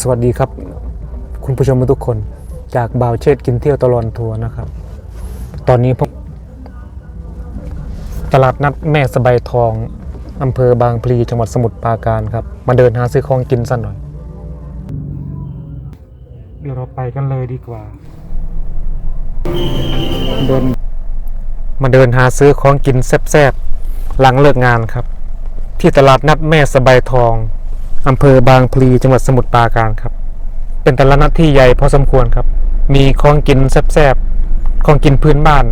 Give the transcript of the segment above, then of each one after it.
สวัสดีครับ คุณผู้ชมทุกคนจากบ่าวเชิดกินเที่ยวตลอดทัวร์นะครับ ตอนนี้ผมตลาดนัดแม่สบายทองอำเภอบางพลีจังหวัดสมุทรปราการครับ มาเดินหาซื้อของกินสักหน่อย เดี๋ยวเราไปกันเลยดีกว่าเดินมาเดินหาซื้อของกินแซ่บๆหลังเลิกงานครับ ที่ตลาดนัดแม่สบายทอง อำเภอบางพลีจังหวัดสมุทรปราการครับ เป็นตลาดนัดที่ใหญ่พอสมควรครับ มีของกินแซ่บๆของกินพื้นบ้าน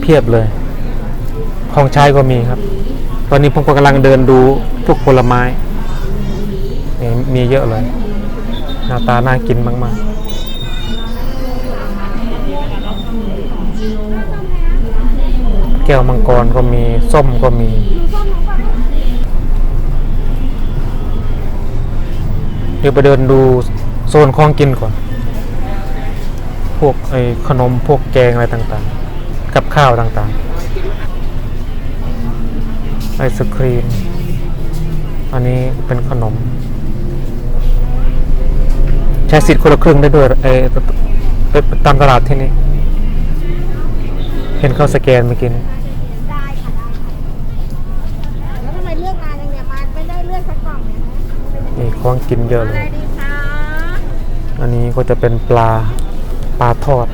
เพียบเลย ของใช้ก็มีครับ ตอนนี้ผมก็กำลังเดินดูพวกผลไม้นี่มีเยอะเลยหน้าตาน่ากินมากๆแก้วมังกรก็มี ส้มก็มี เดี๋ยวไปเดินดูโซนของกินก่อน พวกไอ้ขนมพวกแกงอะไรต่างๆ กับข้าวต่างๆ ไอศครีม อันนี้เป็นขนม ใช้สิทธิ์คนละครึ่งได้ด้วยไอ้ไปตามตลาดที่นี่ เห็นเขาสแกนเมื่อกี้นี้ ได้ค่ะได้แล้วทำไมเลือกนานอย่างเงี้ยมันไม่ได้เลือกสักกล่องเนี่ยนะ มี ของกินเยอะอะเลไรยดีคะอันนี้ก็จะเป็นปลาปลาทอด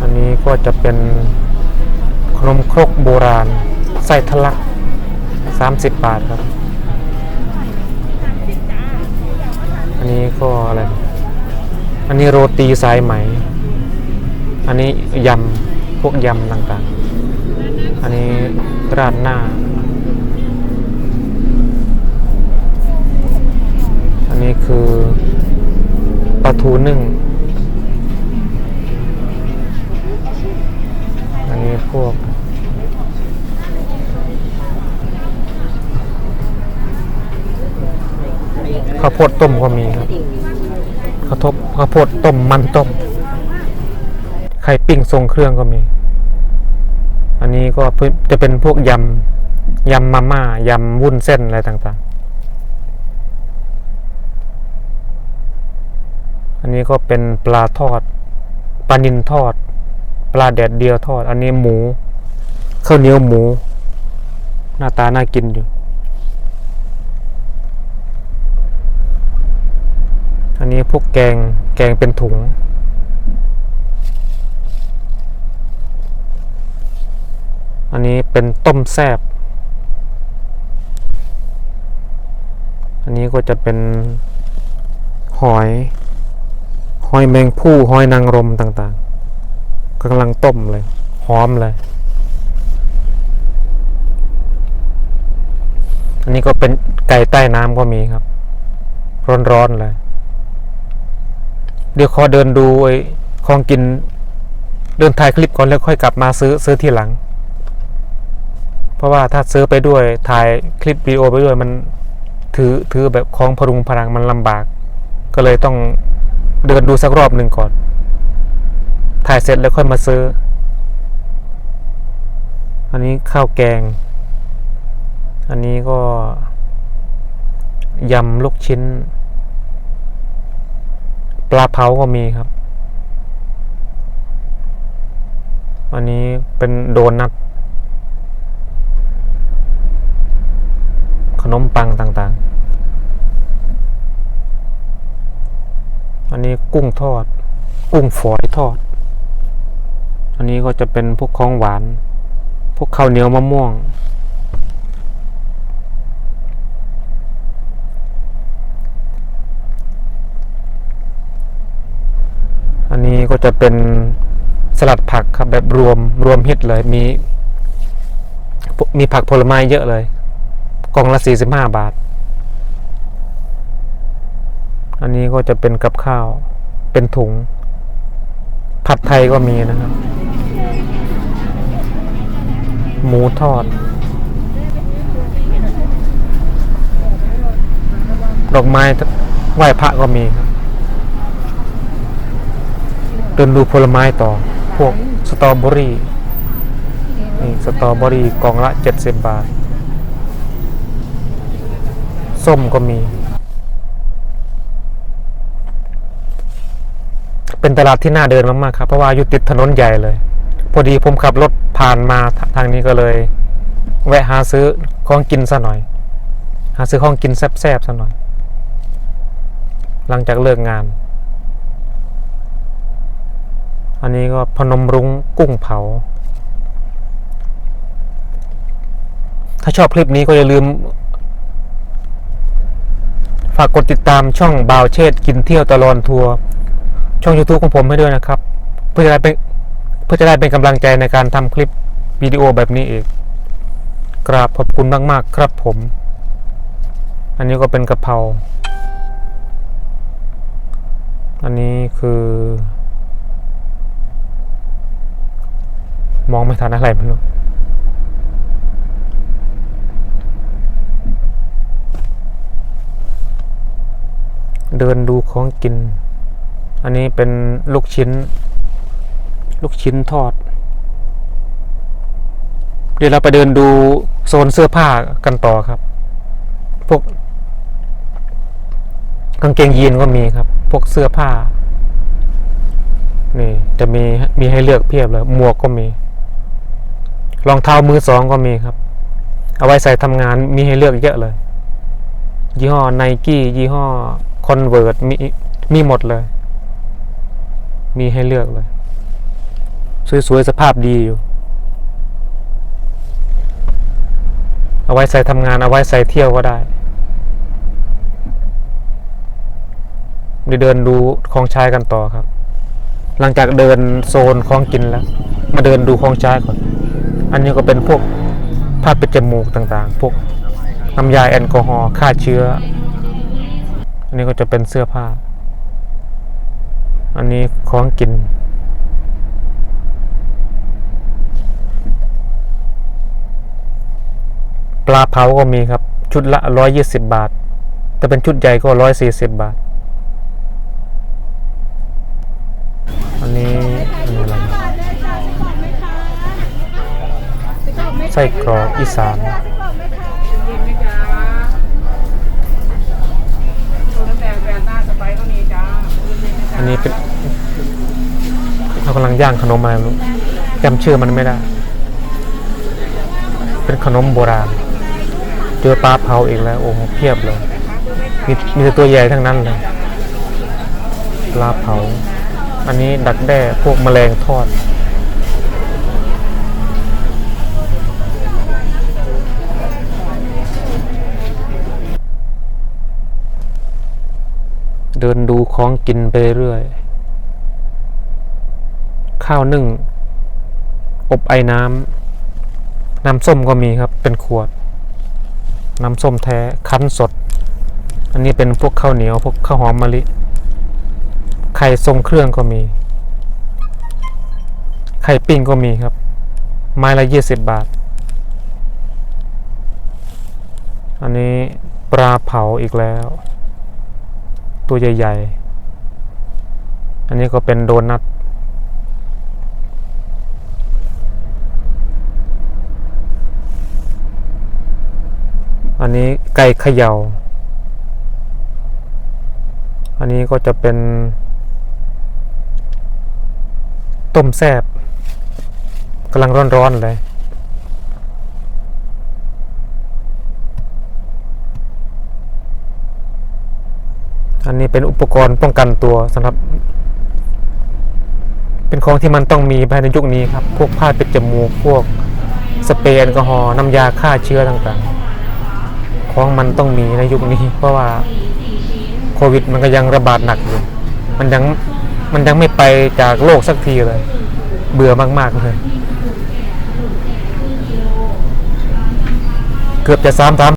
อันนี้ก็จะเป็นขนมครกโบราณไส้ทะลัก 30 บาทครับ อันนี้ก็อะไร อันนี้โรตีสายไหม อันนี้ยำ พวกยำต่างๆ อันนี้ราดหน้า อันนี้คือปลาทูนึ่ง อันนี้พวกข้าวโพดต้มก็มีครับข้าวทบข้าวโพดต้มมันต้ม ไข่ปิ้งทรงเครื่องก็มี อันนี้ก็จะเป็นพวกยำยำมาม่ายำวุ้นเส้นอะไรต่างๆ อันนี้ก็เป็นปลาทอดปลานินทอด ปลาแดดเดียวทอด อันนี้หมูข้าวเหนียวหมู หน้าตาน่ากินอยู่ อันนี้พวกแกงแกงเป็นถุง อันนี้เป็นต้มแซบ อันนี้ก็จะเป็นหอย หอยแมงผู้หอยนางรมต่างๆกำลังต้มเลย หอมเลย อันนี้ก็เป็นไก่ใต้น้ำก็มีครับ ร้อนๆเลย เดี๋ยวขอเดินดูไอ้ของกินเดินถ่ายคลิปก่อนแล้วค่อยกลับมาซื้อซื้อที่หลัง เพราะว่าถ้าซื้อไปด้วยถ่ายคลิปวิดีโอไปด้วยมันถือถือแบบคล้องพรุงพรังมันลำบาก ก็เลยต้องเดินดูสักรอบหนึ่งก่อน ถ่ายเสร็จแล้วค่อยมาซื้อ อันนี้ข้าวแกง อันนี้ก็ยำลูกชิ้น ปลาเผาก็มีครับ อันนี้เป็นโดนัท นมปังต่างๆ อันนี้กุ้งทอด กุ้งฝอยทอด อันนี้ก็จะเป็นพวกของหวาน พวกข้าวเหนียวมะม่วง อันนี้ก็จะเป็นสลัดผักครับแบบรวมรวมฮิตเลยมีมีผักผลไม้เยอะเลย กล่องละสี่สิบห้าบาท อันนี้ก็จะเป็นกับข้าว เป็นถุง ผัดไทยก็มีนะครับ หมูทอด ดอกไม้ไหว้พระก็มีครับเดินดูผลไม้ต่อ พวกสตรอเบอรี่เสตรอเบอรี่กล่องละ70บาท ส้มก็มี เป็นตลาดที่น่าเดินมากๆครับ เพราะว่าอยู่ติดถนนใหญ่เลย พอดีผมขับรถผ่านมาททางนี้ก็เลย แวะหาซื้อของกินซะหน่อย หาซื้อของกินแซ่บๆซะหน่อย หลังจากเลิกงาน อันนี้ก็พนมรุ้งกุ้งเผาถ้าชอบคลิปนี้ก็อย่าลืม ฝากกดติดตามช่องบาวเชษกินเที่ยวตลอดทัวร์ช่อง YouTube ของผมให้ด้วยนะครับ เพื่อจะได้เป็นเพื่อจะได้เป็นกำลังใจในการทำคลิปวิดีโอแบบนี้เอีกกราบขอบคุณมาก ๆ ครับผม อันนี้ก็เป็นกะเพราอันนี้คือ มองไม่ทันอะไรไม่รู้ เดินดูของกิน อันนี้เป็นลูกชิ้น ลูกชิ้นทอด เดี๋ยวเราไปเดินดูโซนเสื้อผ้ากันต่อครับ พวกกางเกงยีนก็มีครับ พวกเสื้อผ้า นี่ จะมีมีให้เลือกเพียบเลย หมวกก็มี รองเท้ามือสองก็มีครับ เอาไว้ใส่ทำงานมีให้เลือกเยอะเลย ยี่ห้อไนกี้ยี่ห้อ คอนเวิร์ตมีมีหมดเลย มีให้เลือกเลย สวยๆ สภาพดีอยู่ เอาไว้ใส่ทำงานเอาไว้ใส่เที่ยวก็ได้เดี๋ยวเดินดูของใช้กันต่อครับ หลังจากเดินโซนของกินแล้ว มาเดินดูของใช้ก่อน อันนี้ก็เป็นพวกผ้าปิดจมูกต่างๆ พวกน้ำยาแอลกอฮอล์ฆ่าเชื้อ นนี้ก็จะเป็นเสื้อผ้า อันนี้ของกิน ปลาเผาก็มีครับ ชุดละร้อยยี่สิบบาท แต่เป็นชุดใหญ่ก็ร้อยสี่สิบบาท อันนี้อันนี้อะไรนะไส้กรอกอีสาน เย็นไหมจ๊ะโซนน้ำแดงแฟนต้าสไปร์ก็มีจ้าเย็ นี้เป็นเขากำลังย่างขนมอะไรไม่รู้จำชื่อมันไม่ได้ เป็นขนมโบราณ เจอปลาเผาอีกแล้ว โอ้โหเพียบเลย มีมีแต่ตัวใหญ่ทั้งนั้นเลยปลาเผา อันนี้ดักแด้พวกแมลงทอด ดินดูของกินไปเรื่อย ข้าวนึ่ง อบไอ้น้ำ น้ำส้มก็มีครับ เป็นขวด น้ำส้มแท้ คั้นสด อันนี้เป็นพวกข้าวเหนียว พวกข้าวหอมมะลิ ไข่ทรงเครื่องก็มี ไข่ปิ้งก็มีครับ ไม้ละยี่สิบบาท อันนี้ปลาเผาอีกแล้ว ตัวใหญ่ ๆ อันนี้ก็เป็นโดนัทอันนี้ไก่เขยา่า อันนี้ก็จะเป็น ต้มแซบกำลังร้อนๆเลย อันนี้เป็นอุปกรณ์ป้องกันตัวสำหรับ เป็นของที่มันต้องมีภายในยุคนี้ครับ พวกผ้าปิดจมูก พวกสเปรย์แอลกอฮอล์น้ำยาฆ่าเชื้อต่างๆ ของมันต้องมีในยุคนี้ เพราะว่าโควิดมันก็ยังระบาดหนักอยู่ มันยังมันยังไม่ไปจากโลกสักทีเลย เบื่อมากๆเลย เกือบจะสามสาม